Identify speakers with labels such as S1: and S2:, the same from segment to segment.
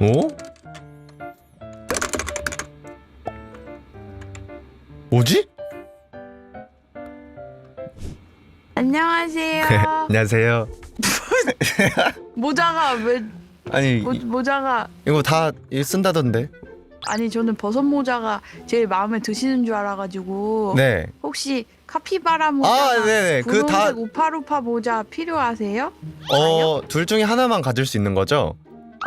S1: 오? 뭐지?
S2: 안녕하세요.
S1: 안녕하세요.
S2: 모자가 왜
S1: 아니
S2: 모,
S1: 이,
S2: 모자가
S1: 이거 다 쓴다던데.
S2: 아니 저는 버섯 모자가 제일 마음에 드시는 줄 알아가지고
S1: 네.
S2: 혹시 카피바라 모자
S1: 아, 네네. 그
S2: 분홍색
S1: 다-
S2: 우파루파 모자 필요하세요?
S1: 어, 둘 중에 하나만 가질 수 있는 거죠?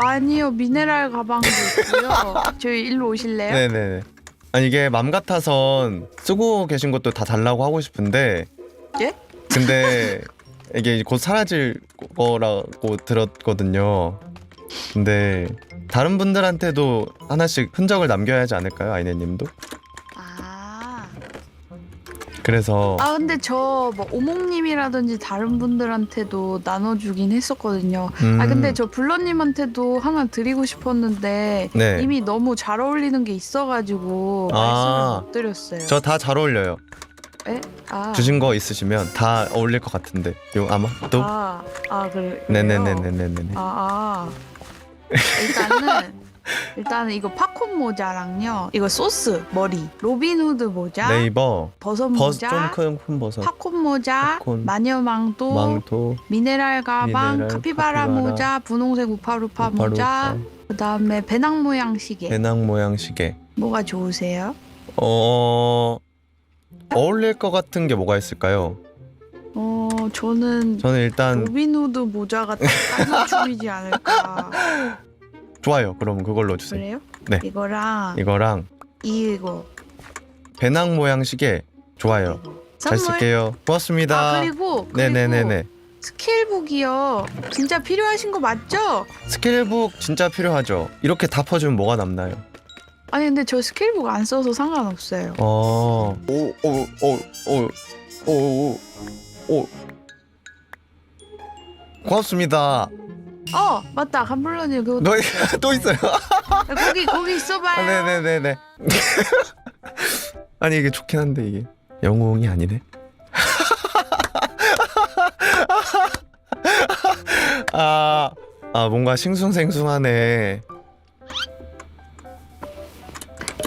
S2: 아니요 미네랄 가방도 있고요. 저희 일로 오실래요?
S1: 네네. 아니 이게 맘 같아선 쓰고 계신 것도 다 달라고 하고 싶은데.
S2: 예?
S1: 근데 이게 곧 사라질 거라고 들었거든요. 근데 다른 분들한테도 하나씩 흔적을 남겨야 하지 않을까요, 아이네님도?
S2: 아,
S1: 그래서
S2: 아 근데 저뭐 오목님이라든지 다른 분들한테도 나눠주긴 했었거든요.
S1: 음,
S2: 아 근데 저 블러님한테도 하나 드리고 싶었는데
S1: 네.
S2: 이미 너무 잘 어울리는 게 있어가지고
S1: 아.
S2: 말씀을 못 드렸어요.
S1: 저 다 잘 어울려요.
S2: 에? 아.
S1: 주신 거 있으시면 다 어울릴 것 같은데. 요 아마 또.
S2: 아, 아 그래.
S1: 네네네네네네.
S2: 아, 아. 일단은 일단은 이거 팝콘 모자랑요. 이거 소스 머리. 로빈후드 모자.
S1: 네이버
S2: 버섯
S1: 버섯
S2: 모자.
S1: 좀큰 큰 버섯.
S2: 팝콘 모자.
S1: 팝콘.
S2: 마녀망토.
S1: 망토.
S2: 미네랄 가방.
S1: 미네랄,
S2: 카피바라,
S1: 카피바라,
S2: 모자. 분홍색 우파루파 모자. 그 다음에 배낭 모양 시계.
S1: 배낭 모양 시계.
S2: 뭐가 좋으세요?
S1: 어 어울릴 것 같은 게 뭐가 있을까요?
S2: 어, 저는
S1: 저는 일단
S2: 로빈후드 모자가 딱맞춤이지 않을까.
S1: 좋아요. 그럼 그걸로 주세요.
S2: 그래요?
S1: 네.
S2: 이거랑
S1: 이거랑
S2: 이거.
S1: 배낭 모양 시계 좋아요. 잘
S2: 선물.
S1: 쓸게요. 고맙습니다.
S2: 아 그리고 그리고
S1: 네네네네.
S2: 스케일북이요. 진짜 필요하신 거 맞죠?
S1: 스킬북 진짜 필요하죠. 이렇게 다 퍼주면 뭐가 남나요?
S2: 아니 근데 저 스케일북 안 써서 상관없어요.
S1: 어. 오오오오오오 오. 고맙습니다.
S2: 어 맞다 간블러님 그거
S1: 너 또 있어요?
S2: 거기 거기 있어봐요.
S1: 아, 네네네네. 아니 이게 좋긴 한데 이게 영웅이 아니네. 아, 아 뭔가 싱숭생숭하네.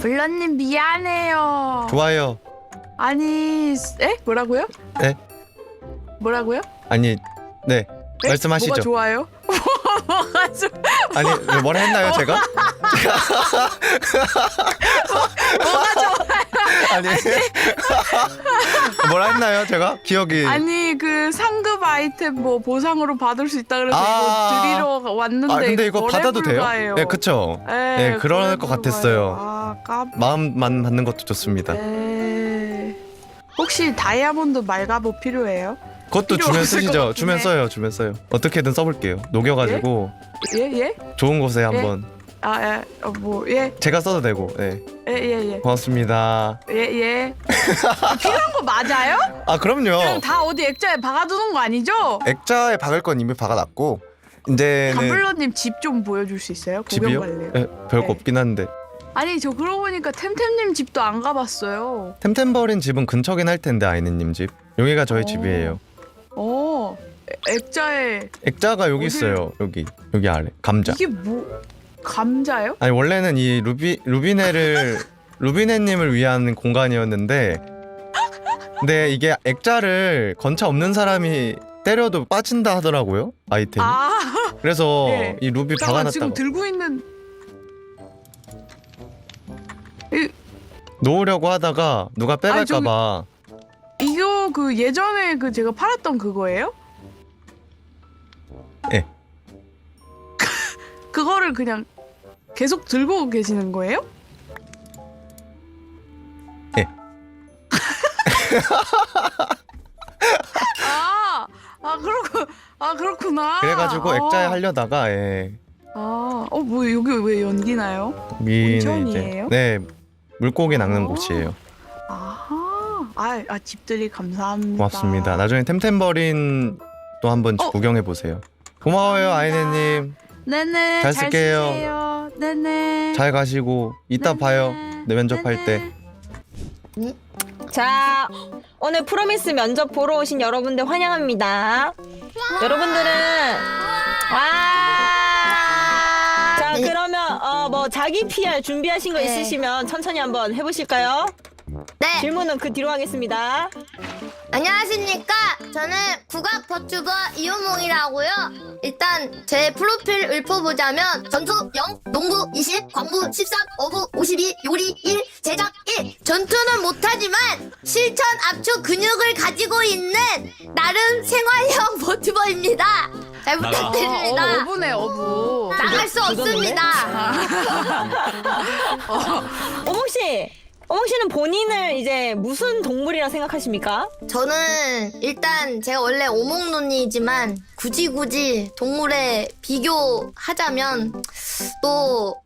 S2: 블러님 미안해요.
S1: 좋아요.
S2: 아니 에 뭐라고요?
S1: 네?
S2: 뭐라고요?
S1: 아니 네
S2: 에?
S1: 말씀하시죠.
S2: 뭐가 좋아요? 좋?
S1: 아니 네, 뭐라 했나요 제가?
S2: 뭐가 좋아?
S1: 아니 뭐라 했나요 제가? 기억이
S2: 아니 그 상급 아이템 뭐 보상으로 받을 수 있다 그래서
S1: 아.
S2: 이거 드리러 왔는데
S1: 아 근데 이거
S2: 거래
S1: 받아도 돼요?
S2: 불가예요.
S1: 네 그쵸.
S2: 에,
S1: 네, 그럴
S2: 거래
S1: 것
S2: 불가예요.
S1: 같았어요.
S2: 아 깜.
S1: 마음만 받는 것도 좋습니다.
S2: 에... 혹시 다이아몬드 말가보 필요해요?
S1: 그것도
S2: 필요
S1: 주면
S2: 없을 것
S1: 쓰시죠.
S2: 같긴
S1: 주면
S2: 해.
S1: 써요. 주면 써요. 어떻게든 써볼게요. 녹여가지고
S2: 예 예?
S1: 좋은 곳에 한번
S2: 아, 예, 어, 뭐, 예,
S1: 제가 써도 되고. 네.
S2: 예, 예, 예,
S1: 고맙습니다.
S2: 예, 예. 필요한 거 맞아요?
S1: 아 그럼요.
S2: 그냥 다 어디 액자에 박아두는 거 아니죠?
S1: 액자에 박을 건 이미 박아놨고 이제는
S2: 감블러님 집 좀 보여줄 수 있어요? 구경
S1: 집이요?
S2: 갈래요?
S1: 네, 별거
S2: 네.
S1: 없긴 한데
S2: 아니, 저 그러고 보니까 템템님 집도 안 가봤어요.
S1: 템템버린 집은 근처긴 할 텐데 아이네님 집. 여기가 저희
S2: 오.
S1: 집이에요.
S2: 어, 에- 액자에
S1: 액자가 여기 있어요. 여기 여기 아래 감자.
S2: 이게 뭐, 감자요?
S1: 아니 원래는 이 루비 루비네를 루비네님을 위한 공간이었는데 근데 이게 액자를 건차 없는 사람이 때려도 빠진다 하더라고요 아이템이.
S2: 아,
S1: 그래서
S2: 네.
S1: 이 루비
S2: 잠깐 지금 들고 있는 이,
S1: 놓으려고 하다가 누가
S2: 저기-
S1: 빼갈까봐
S2: 그 예전에 그 제가 팔았던 그거예요?
S1: 예.
S2: 그거를 그냥 계속 들고 계시는 거예요?
S1: 예.
S2: 아, 아 그렇구, 아 그렇구나.
S1: 그래가지고
S2: 아,
S1: 액자에 하려다가 예.
S2: 아, 어, 뭐 여기 왜 연기 나요?
S1: 여기는
S2: 온천이에요?
S1: 네 물고기 낚는
S2: 아.
S1: 곳이에요.
S2: 아하, 아, 아 집들이 감사합니다.
S1: 고맙습니다. 나중에 템템버린 또 한번
S2: 어.
S1: 구경해 보세요. 고마워요. 아이네님.
S2: 네네, 잘잘
S1: 쓸게요.
S2: 쓰세요. 네네.
S1: 잘 가시고 이따
S2: 네네.
S1: 봐요. 내 면접할 때.
S2: 네네.
S3: 자, 오늘 프로미스 면접 보러 오신 여러분들 환영합니다. 여러분들은 와! 자, 그러면 뭐 자기 PR 준비하신 거
S4: 네.
S3: 있으시면 천천히 한번 해 보실까요?
S4: 네.
S3: 질문은 그 뒤로 하겠습니다.
S4: 안녕하십니까. 저는 국악 버튜버 이호몽이라고요. 일단 제 프로필 읊어보자면 전투 0, 농구 20, 광부 13, 어부 52, 요리 1, 제작 1. 전투는 못하지만 실천 압축 근육을 가지고 있는 나름 생활형 버튜버입니다. 잘
S5: 나가.
S4: 부탁드립니다.
S2: 어, 어부네 어부.
S4: 나갈 수 없습니다.
S3: 어몽 씨, 어몽 씨는 본인을 이제 무슨 동물이라 생각하십니까?
S4: 저는 일단 제가 원래 오목눈이지만 굳이 굳이 동물에 비교하자면 또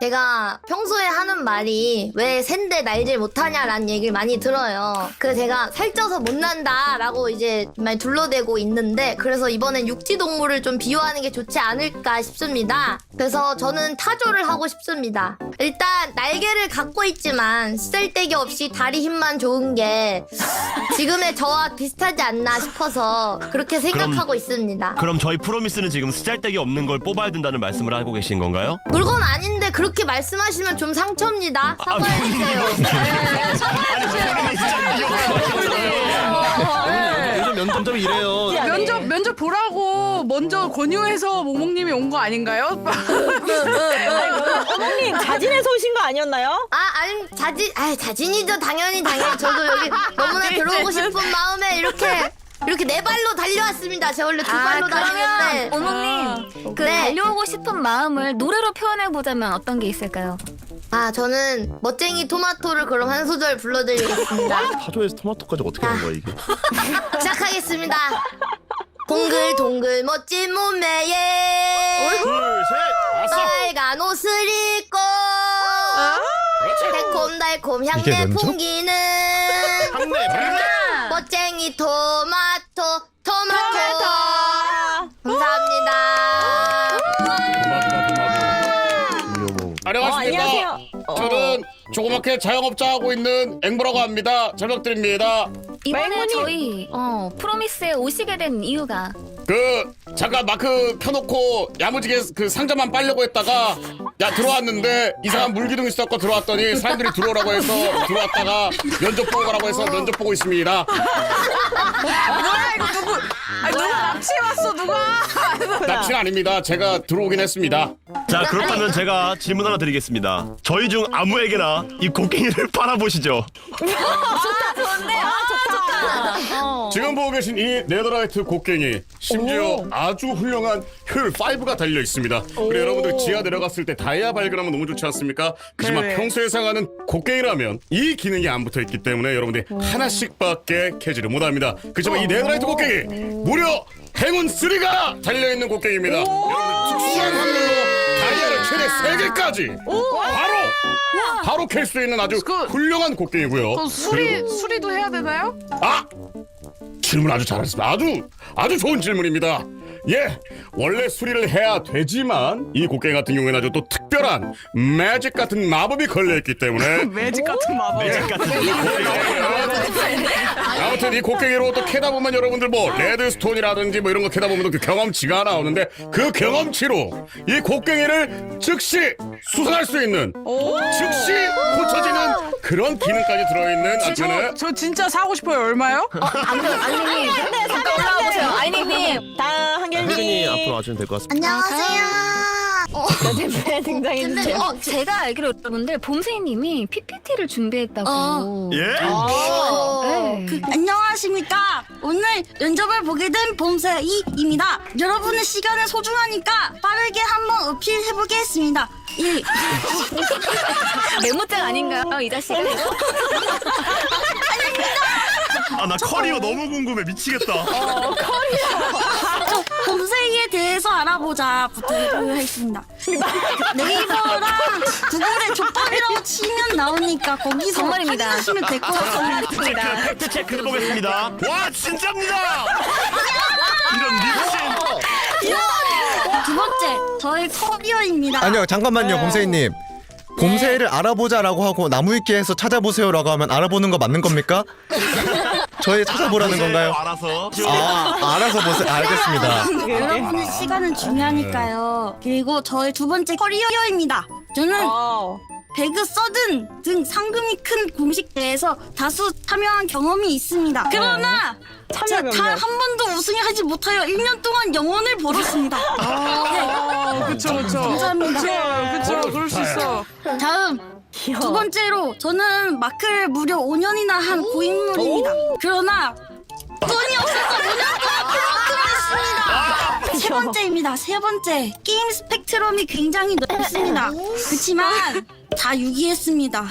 S4: 제가 평소에 하는 말이 왜 샌데 날질 못하냐라는 얘기를 많이 들어요. 그래서 제가 살쪄서 못 난다라고 이제 많이 둘러대고 있는데 그래서 이번엔 육지 동물을 좀 비유하는 게 좋지 않을까 싶습니다. 그래서 저는 타조를 하고 싶습니다. 일단 날개를 갖고 있지만 쓸데기 없이 다리 힘만 좋은 게 지금의 저와 비슷하지 않나 싶어서 그렇게 생각하고 있습니다.
S5: 그럼 저희 프로미스는 지금 쓰잘데기 없는 걸 뽑아야 된다는 말씀을 하고 계신 건가요?
S4: 물건 아닌 데 그렇게 말씀하시면 좀 상처입니다. 사과해주세요.
S6: 요즘 면접점 이래요.
S2: 면접 면접 보라고 먼저 권유해서 모목님이 온 거 아닌가요?
S3: 어몽님 자진해서 오신 거 아니었나요?
S4: 아, 아니 자진, 아 자진이죠. 당연히 당연히 저도 여기 너무나 들어오고 싶은 마음에 이렇게 이렇게 네 발로 달려왔습니다. 제가 원래 두
S7: 아,
S4: 발로
S7: 그러면
S4: 다니는데.
S7: 어머님 그
S4: 네.
S7: 달려오고 싶은 마음을 노래로 표현해 보자면 어떤 게 있을까요?
S4: 아, 저는 멋쟁이 토마토를 그럼 한 소절 불러드리겠습니다.
S6: 타조에서 토마토까지 어떻게 하는 거야 이게?
S4: 시작하겠습니다. 동글 동글 멋진 몸매에
S6: 둘, 셋, 아싸.
S4: 빨간 옷을 입고 달콤달콤
S1: 이게
S4: 향내? 풍기는
S6: 향내, 향내.
S4: 멋쟁이 토마토 토마토. 감사합
S8: 조그맣게 자영업자 하고 있는 앵무라고 합니다. 잘 부탁드립니다.
S7: 이번에
S3: 맹문이-
S7: 저희 어, 프로미스에 오시게 된 이유가
S8: 그 잠깐 마크 켜놓고 야무지게 그 상자만 빨려고 했다가 야 들어왔는데 이상한 물기둥이 있었고 들어왔더니 사람들이 들어오라고 해서 들어왔다가 면접 보고 가라고 해서 면접 보고 있습니다.
S2: 뭐야 이거 누구? 아 누가 납치해 왔어 누가?
S8: 납치는 아닙니다. 제가 들어오긴 했습니다.
S5: 자 그렇다면 제가 질문 하나 드리겠습니다. 저희 중 아무에게나 이 곡괭이를 팔아보시죠.
S8: 지금 보고 계신 이 네더라이트 곡괭이 심지어 아주 훌륭한 혈 5가 달려 있습니다. 그리고 여러분들 지하 내려갔을 때 다이아 발견하면 너무 좋지 않습니까? 하지만
S2: 네네.
S8: 평소에 사용하는 곡괭이라면 이 기능이 안 붙어 있기 때문에 여러분들이 하나씩밖에 캐지를 못합니다. 그렇지만 이 네더라이트 곡괭이 무려 행운 3가 달려 있는 곡괭이입니다. 여러분들 특수한 확률로 최대 3개까지 바로 바로 캘 수 있는 아주
S2: 그-
S8: 훌륭한 곡괭이고요.
S2: 그 수리 수리도 해야 되나요?
S8: 아! 질문 아주 잘하셨습니다. 아주 아주 좋은 질문입니다. 예, 원래 수리를 해야 되지만 이 곡괭이 같은 경우에는 아주 또 특별한 매직 같은 마법이 걸려있기 때문에
S2: 매직 같은 마법.
S8: 예, 아무튼 이 곡괭이로 또 캐다 보면 여러분들 뭐 레드스톤이라든지 뭐 이런 거 캐다 보면 그 경험치가 나오는데 그 경험치로 이 곡괭이를 즉시 수선할 수 있는 즉시 고쳐지는 그런 기능까지 들어있는
S2: 저,
S8: 안테나
S2: 저 진짜 사고 싶어요. 얼마요?
S7: 아이님 잠깐 올라와 보세요 아이님
S3: 다 한결님
S6: 혜진이 앞으로 와주면 될 것 같습니다.
S4: 안녕하세요.
S3: 네, 등장해주세요.
S7: 어, 제가 알기로 여러분들 봄새님이 PPT를 준비했다고
S4: 어.
S5: 예?
S7: 네.
S9: 그, 안녕하십니까. 오늘 면접을 보게 된 봄새이입니다. 여러분의 시간은 소중하니까 빠르게 한번 어필해보겠습니다. 예.
S7: 메모장 아닌가요 이 자식은?
S5: 아나 커리어 너무 궁금해 미치겠다.
S9: 저봄 새이에 대해서 알아보자부터 해보겠습니다. 네이버랑 구글에 족밥이라고 치면 나오니까 거기서
S7: 정말입니다.
S9: 확인하시면 될 것 같습니다.
S5: 자, 팩트 체크 해보겠습니다. 와 진짜입니다. 이런 미친.
S9: 두 번째, 저의 커리어입니다.
S1: 아니요 잠깐만요 봄새이님. 봄새를 알아보자라고 하고 나무 위키에서 찾아보세요라고 하면 알아보는 거 맞는 겁니까? 저희 찾아보라는 건가요?
S5: 알아서.
S1: 아 알아서 보세요. 알겠습니다.
S9: 여러분의 시간은 중요하니까요. 그리고 저의 두 번째 커리어입니다. 저는
S3: 어.
S9: 배그 서든 등 상금이 큰 공식 대회에서 다수 참여한 경험이 있습니다. 그러나
S3: 참여
S9: 제가
S3: 경력.
S9: 단한 번도 우승하지 못하여 1년 동안 영혼을 벌었습니다. 네,
S2: 그쵸 그쵸.
S9: 감사합니다.
S2: 그쵸 그럴 수 있어.
S9: 다음
S3: 귀여워.
S9: 두 번째로 저는 마크를 무려 5년이나 한 고인물입니다. 그러나 돈이 없어서 5년 동안. 세 번째입니다. 세 번째 게임 스펙트럼이 굉장히 넓습니다. 그렇지만 다 유기했습니다.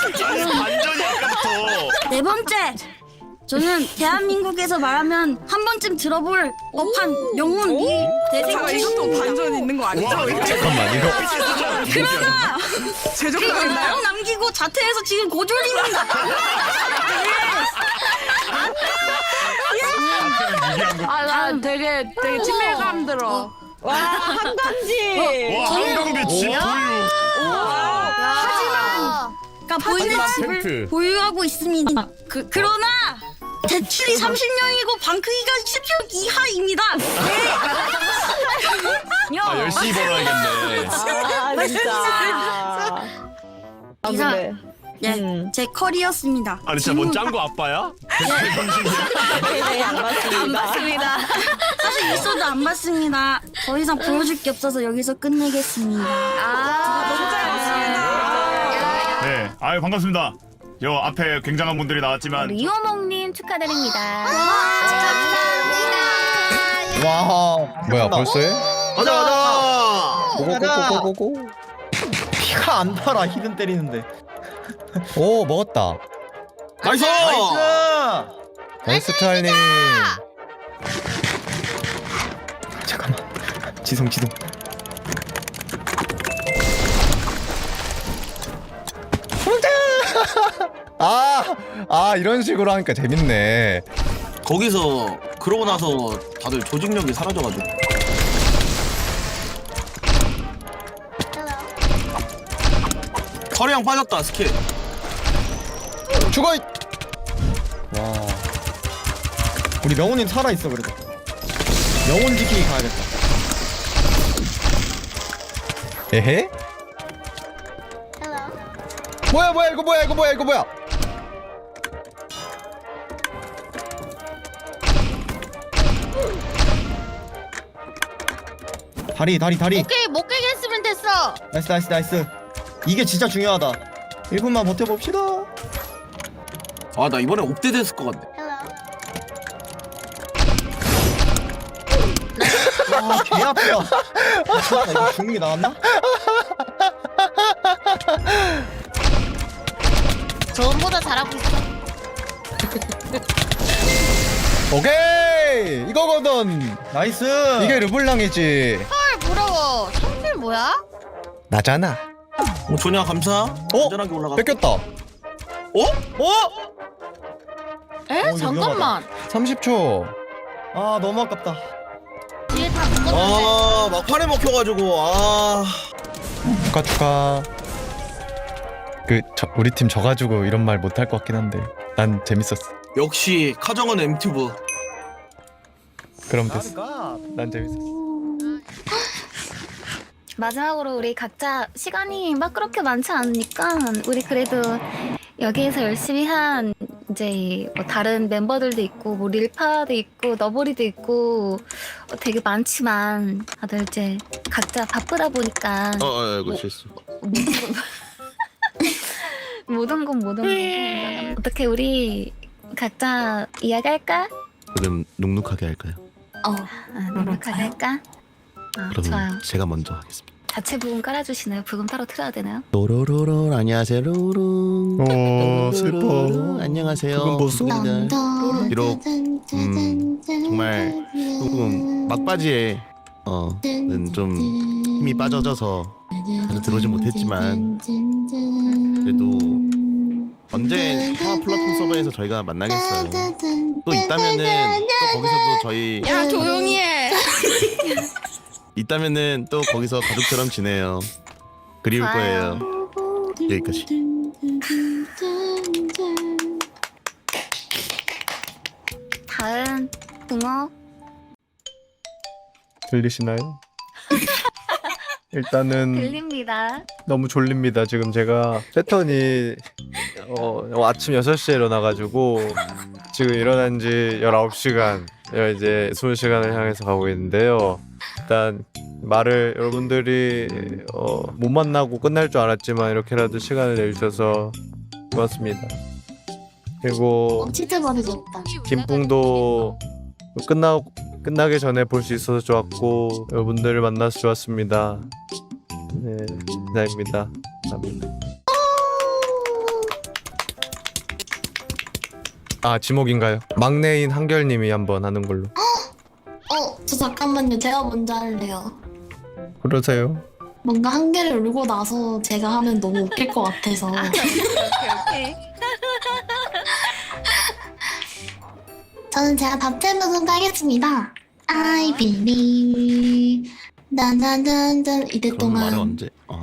S5: 완전히 완전히 아까부터.
S9: 네 번째 저는 대한민국에서 말하면 한 번쯤 들어볼 법한 영혼 이 대생
S2: 잠깐 이것도 반전 있는 거 아니죠?
S1: 잠깐만 이거
S9: 그러나? 명 남기고 자퇴해서 지금 고졸입니다.
S2: 아, 난 되게 되게 친밀감 들어.
S3: 와 한강지.
S5: 와 한강대 집 보유.
S4: 하지만
S9: 그러니까 보이는 집을
S8: 텐트.
S9: 보유하고 있습니다. 그, 그러나 대출이 30년이고 방크기가 10년 이하입니다.
S5: 아 열심히 벌어야겠네.
S3: 아 진짜. 아
S9: 기사.
S3: 근데.
S9: 예,
S3: 음.
S9: 제 커리어였습니다.
S5: 아니 진짜 뭔 짱구 아빠야?
S3: 네네 안 봤습니다.
S9: 맞습니다. 사실 있어도 안 봤습니다. 더 이상 보여줄 게 없어서 여기서 끝내겠습니다.
S10: 네, 아유 반갑습니다. 요 앞에 굉장한 분들이 나왔지만
S7: 리오몽님 축하드립니다.
S1: 와 뭐야 벌써 해?
S6: 가자 가자.
S1: 고고고고고고.
S6: 피가 안 달아 히든 때리는데.
S1: 오 먹었다.
S6: 나이스. 나이스.
S1: 나이스 트알님.
S6: 잠깐만. 지성 지성.
S1: 아, 아 이런 식으로 하니까 재밌네.
S6: 거기서 그러고 나서 다들 조직력이 사라져가지고. 커리형 빠졌다 스킬.
S1: 죽어. 이-
S6: 와. 우리 명훈이 살아 있어 그래도. 영혼 지키기 가야겠다.
S1: 에헤? 뭐야 뭐야 이거 뭐야 이거 뭐야 이거 뭐야?
S6: 다리 다리 다리.
S4: 오케이 못 깨게 했으면 됐어.
S6: 나이스 나이스 나이스. 이게 진짜 중요하다. 1분만 버텨봅시다. 아 나 이번에 옵대 됐을 것 같네. 아개 아프다. 아, 이거 죽는 게 나왔나?
S4: 전보다 잘하고 있어.
S1: 오케이 이거거든.
S6: 나이스.
S1: 이게 르블랑이지.
S4: 헐 부러워. 성필 뭐야?
S1: 나잖아.
S6: 어, 조냐 감사.
S1: 어?
S6: 안전하게 올라가.
S1: 뺏겼다.
S6: 어? 어?
S4: 에?
S6: 어,
S4: 잠깐만.
S1: 30초.
S6: 아 너무 아깝다.
S4: 뒤에 다 묶었는데.
S6: 아 막판에 먹혀가지고 아.
S1: 축하 축하. 그 저, 우리 팀 져가지고 이런 말 못할 것 같긴 한데 난 재밌었어.
S6: 역시 카정은 엠튜브.
S1: 그럼 됐어. 난 재밌었어.
S7: 마지막으로 우리 각자 시간이 막 그렇게 많지 않으니까 우리 그래도 여기에서 열심히 한 이제 뭐 다른 멤버들도 있고 뭐 릴파도 있고 너보리도 있고 어, 되게 많지만 다들 이제 각자 바쁘다 보니까
S5: 어, 어, 이거 실수.
S7: 모든 건 모든 건 어떻게 우리 각자 이야기할까?
S5: 그럼 눅눅하게 할까요?
S7: 어, 아, 넉넉하게 할까? 아, 좋아요.
S5: 그러면 제가 먼저 하겠습니다.
S7: 자체 부금 깔아주시나요? 부금 따로 틀어야 되나요?
S5: 로로로로 안녕하세요 로로.
S1: 어 슬퍼.
S5: 안녕하세요.
S1: 그건 무슨-
S5: 분들. 비록 음, 정말 조금 막바지에 어는 좀 힘이 빠져져서 자주 들어오지 못했지만 그래도 언제 통화 플랫폼 서버에서 저희가 만나겠어요. 또 있다면은 또 거기서도 저희
S4: 야 조용히 해.
S5: 있다면은 또 거기서 가족처럼 지내요. 그리울
S7: 아.
S5: 거예요. 여기까지.
S7: 다음 붕어
S1: 들리시나요? 일단은
S7: 들립니다.
S1: 너무 졸립니다. 지금 제가 패턴이 어, 어, 아침 6시에 일어나가지고 지금 일어난 지 19시간 이제 20시간을 향해서 가고 있는데요. 일단 말을 여러분들이 어, 못 만나고 끝날 줄 알았지만 이렇게라도 시간을 내주셔서 고맙습니다. 그리고
S11: 진짜 받으셨다.
S1: 김풍도 끝나 끝나기 전에 볼 수 있어서 좋았고 여러분들을 만나서 좋았습니다. 네, 감사합니다. 감사합니다. 아 지목인가요? 막내인 한결님이 한번 하는 걸로.
S11: 어, 저 잠깐만요. 제가 먼저 할래요.
S1: 그러세요?
S11: 뭔가 한 개를 울고 나서 제가 하면 너무 웃길 것 같아서.
S7: 오케이.
S11: 저는 제가 답제부분 하겠습니다. I believe. 난난난난 이때
S5: 그런
S11: 동안
S5: 언제? 어.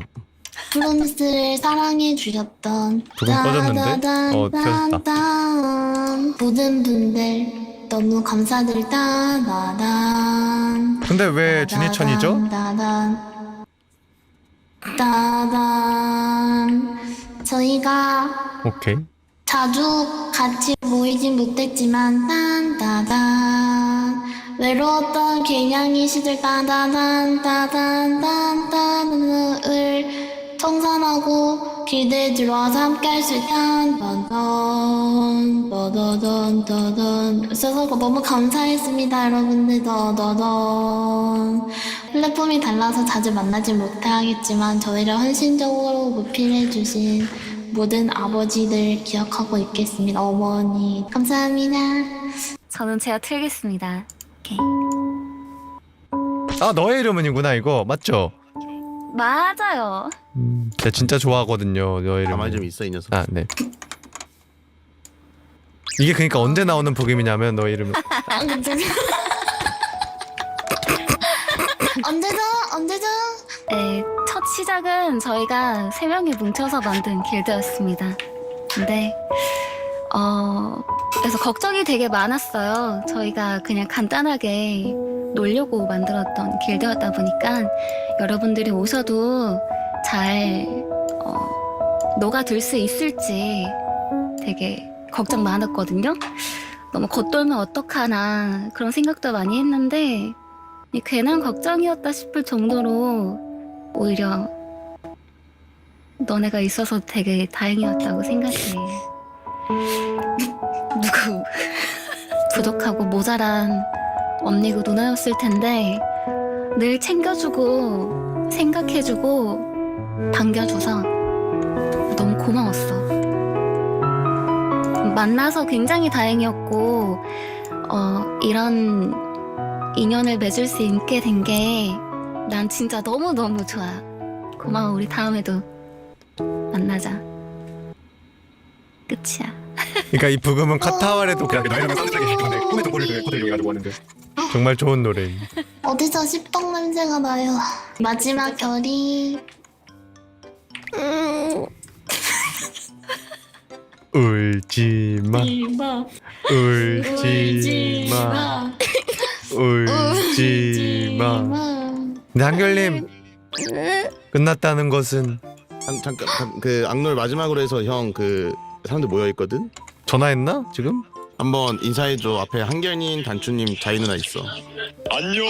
S11: 프로미스를 사랑해 주셨던
S1: 두분 꺼졌는데? 어, 켜졌다.
S11: 따다다단. 모든 분들 너무 감사드리다 나단
S1: 근데 왜 준이천이죠?
S11: 따단 따단 저희가
S1: 오케이.
S11: 자주 같이 모이진 못했지만 딴따단. 외로웠던 개냥이 시절 딴따단 따단 딴따단을 청산하고 길드에 들어와서 함께 할 수 있단 따단 따다단 따단. 있어서 너무 감사했습니다 여러분들. 따다단. 플랫폼이 달라서 자주 만나지 못하겠지만 저희를 헌신적으로 무필해 주신 모든 아버지들 기억하고 있겠습니다. 어머니 감사합니다.
S7: 저는 제가 틀겠습니다. 오케이.
S1: 아 너의 이름은이구나 이거 맞죠?
S7: 맞아요.
S1: 음, 제가 진짜 좋아하거든요 너의 이름.
S12: 가만히 좀 있어 이 녀석.
S1: 아 네. 이게 그러니까 언제 나오는 복음이냐면 너의 이름은
S11: 언제죠? 언제죠?
S7: 네, 첫 시작은 저희가 세 명이 뭉쳐서 만든 길드였습니다. 근데 어 그래서 걱정이 되게 많았어요. 저희가 그냥 간단하게 놀려고 만들었던 길드였다 보니까 여러분들이 오셔도 잘 어, 녹아들 수 있을지 되게 걱정 많았거든요. 너무 겉돌면 어떡하나 그런 생각도 많이 했는데 이 괜한 걱정이었다 싶을 정도로 오히려 너네가 있어서 되게 다행이었다고 생각해. 누구 부족하고 모자란 언니고 누나였을 텐데 늘 챙겨주고 생각해주고 반겨줘서 너무 고마웠어. 만나서 굉장히 다행이었고 어, 이런 인연을 맺을 수 있게 된 게 난 진짜 너무너무 좋아. 고마워. 우리 다음에도 만나자. 끝이야.
S1: 그러니까 이 부금은 카타와레도 그냥 너의 이름은 쌍둥이 근데 꿈의 동굴을 코드를 이용해가지고 하는데 정말 좋은 노래.
S11: 어디서 씹떡 냄새가 나요. 마지막 결이 음,
S1: 울지마
S11: 이마
S1: 울지 마 울지마 근데 한결님 끝났다는 것은
S12: 한, 잠깐 잠- 그 악놀 마지막으로 해서 형 그 사람들 모여 있거든.
S1: 전화했나 지금?
S12: 한번 인사해줘. 앞에 한결님, 단추님, 자이 누나 있어. 안녕.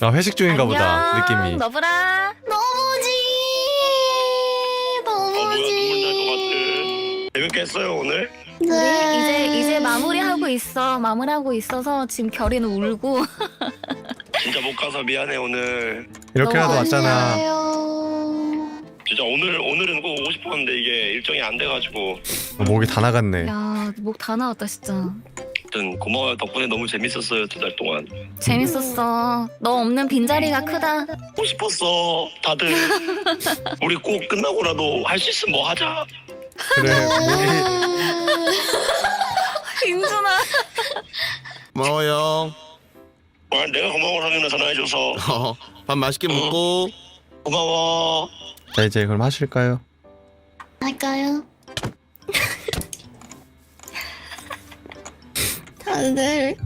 S1: 아 회식 중인가 보다 느낌이.
S7: 너브라.
S11: 너무지
S12: 했어요 오늘.
S7: 우리
S11: 네.
S7: 이제 이제 마무리하고 있어. 마무리하고 있어서 지금 결이는 울고.
S12: 진짜 못 가서 미안해 오늘.
S1: 이렇게라도
S7: 너무
S1: 왔잖아.
S12: 진짜 오늘 오늘은 꼭 오고 싶었는데 이게 일정이 안 돼가지고.
S1: 어, 목이 다 나갔네.
S7: 야, 목 다 나왔다 진짜.
S12: 아무튼 고마워요 덕분에 너무 재밌었어요 두 달 동안.
S7: 재밌었어. 너 없는 빈자리가 크다.
S12: 보고 싶었어 다들. 우리 꼭 끝나고라도 할 수 있으면 뭐 하자.
S1: 그래
S7: 인준아.
S12: 고마워요. 아, 내가 고마워 상윤아 전화해줘서. 밥 맛있게 먹고. 고마워.
S1: 자 이제 그럼 하실까요?
S11: 할까요? 다들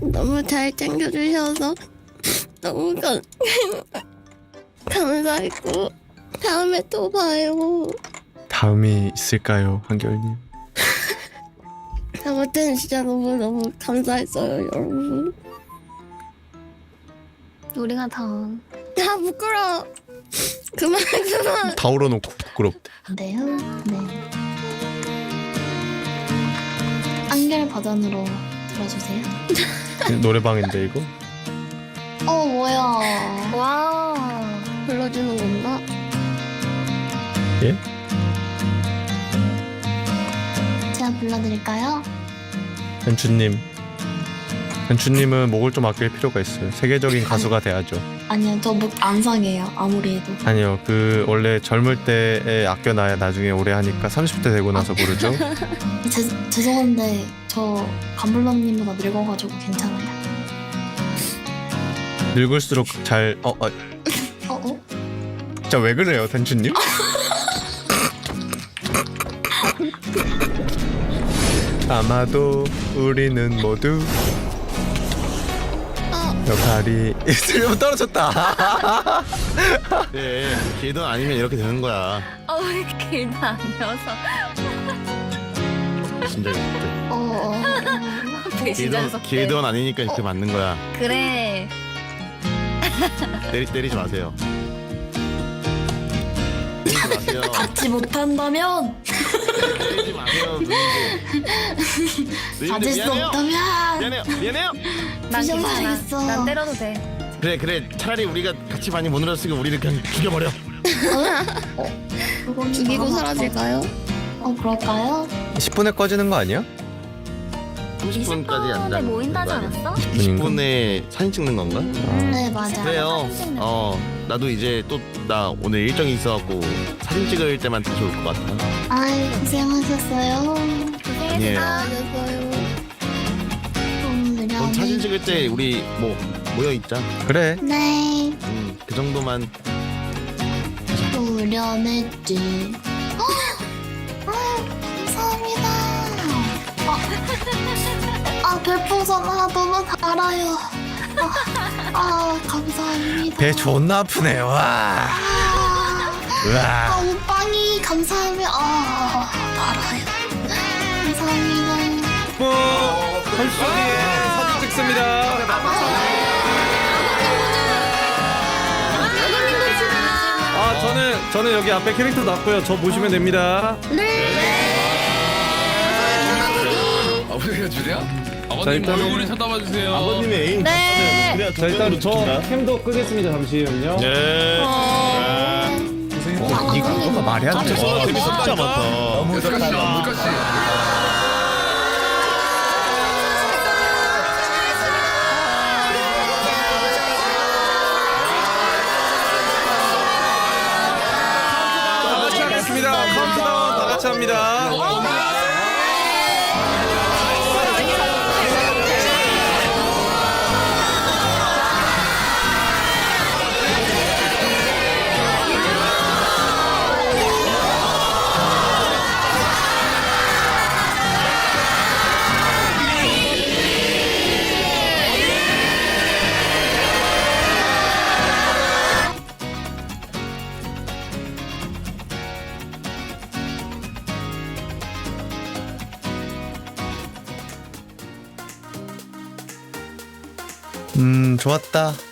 S11: 너무 잘 챙겨주셔서 너무 감, 감사했고 다음에 또 봐요.
S1: 다음이 있을까요, 한결님?
S11: 아무튼 진짜 너무 너무 감사했어요, 여러분.
S7: 우리가 다
S11: 아 부끄러. 그만 그만.
S1: 다 울어놓고 부끄럽대.
S7: 네요. 네. 한결 버전으로 들어주세요.
S1: 노래방인데 이거?
S11: 어 뭐야?
S7: 와.
S1: 예?
S11: 제가 불러드릴까요?
S1: 현주님. 현주님은 목을 좀 아낄 필요가 있어요. 세계적인 가수가 돼야죠.
S11: 아니요, 저 목 안 상해요. 아무리 해도.
S1: 아니요, 그 원래 젊을 때에 아껴놔야 나중에 오래 하니까 30대 되고 나서 부르죠.
S11: 제, 죄송한데 저 감블러님보다 늙어가지고 괜찮아요.
S1: 늙을수록 잘 어, 어
S11: 어? 어?
S1: 진짜 왜 그래요, 텐주님? 아마도 우리는 모두 역할이 있으면 떨어졌다.
S5: 네, 길든 아니면 이렇게 되는 거야.
S7: 어, 우리 길도 아니어서.
S5: 진짜
S11: 어, 어, 어.
S7: 배신자석.
S5: 길든 아니니까 이렇게 맞는 거야.
S7: 그래.
S5: 때리 때리지 마세요. 때리지 마세요.
S11: 받지 못한다면
S5: 때리지 마세요. 누님들. 누님들
S11: 받을 수
S5: 미안해요.
S11: 없다면
S5: 미안해요. 미안해요.
S7: 난 괜찮아.
S11: 부셔버리겠어.
S7: 난 때려도 돼.
S5: 그래 그래 차라리 우리가 같이 많이 못 놀았으니까 우리를 그냥 죽여버려.
S11: 죽이고 사라질까요? 어 그럴까요?
S1: 10분에 꺼지는 거 아니야?
S5: 30분까지 안
S7: 20분에
S5: 잡는
S7: 모인다지? 않았어?
S5: 20분에 사진 찍는 건가?
S11: 네 맞아요.
S5: 그래요.
S7: 사진 찍는
S5: 어 나도 이제 또 나 오늘 일정이 있어갖고 사진 찍을 때만 다시 올 것 같아.
S11: 아이 고생하셨어요.
S5: 아니에요.
S11: 고생하셨어요. 좀
S5: 그럼
S11: 느려네.
S5: 사진 찍을 때 우리 뭐 모여 있자.
S1: 그래.
S11: 네.
S5: 음, 그 정도만
S11: 또 의련했지. 아, 아 별풍선 아 너무 달아요. 아, 아 감사합니다.
S1: 배 존나 아프네. 와.
S11: 아, 아. 오빵이 감사합니다. 아 달아요. 감사합니다.
S1: 사진 찍습니다.
S13: 아 저는 저는 여기 앞에 캐릭터 놨고요. 저 보시면 됩니다.
S14: 아버지가 줄이야?
S13: 자,
S14: 아버님
S13: 일단은-
S14: 얼굴을 쳐다봐 주세요.
S5: 아버님의 애인
S7: 네.
S5: 그래야
S13: 자 일단 저 캠도 끄겠습니다. 잠시만요.
S5: 네.
S1: 어, 이 각도가 말이 안 돼.
S5: 와, 진짜 많다.
S14: 너무 좋다. 물가씨.
S13: 다 같이 하겠습니다. 카운트다운 다 같이 합니다.
S1: 좋았다.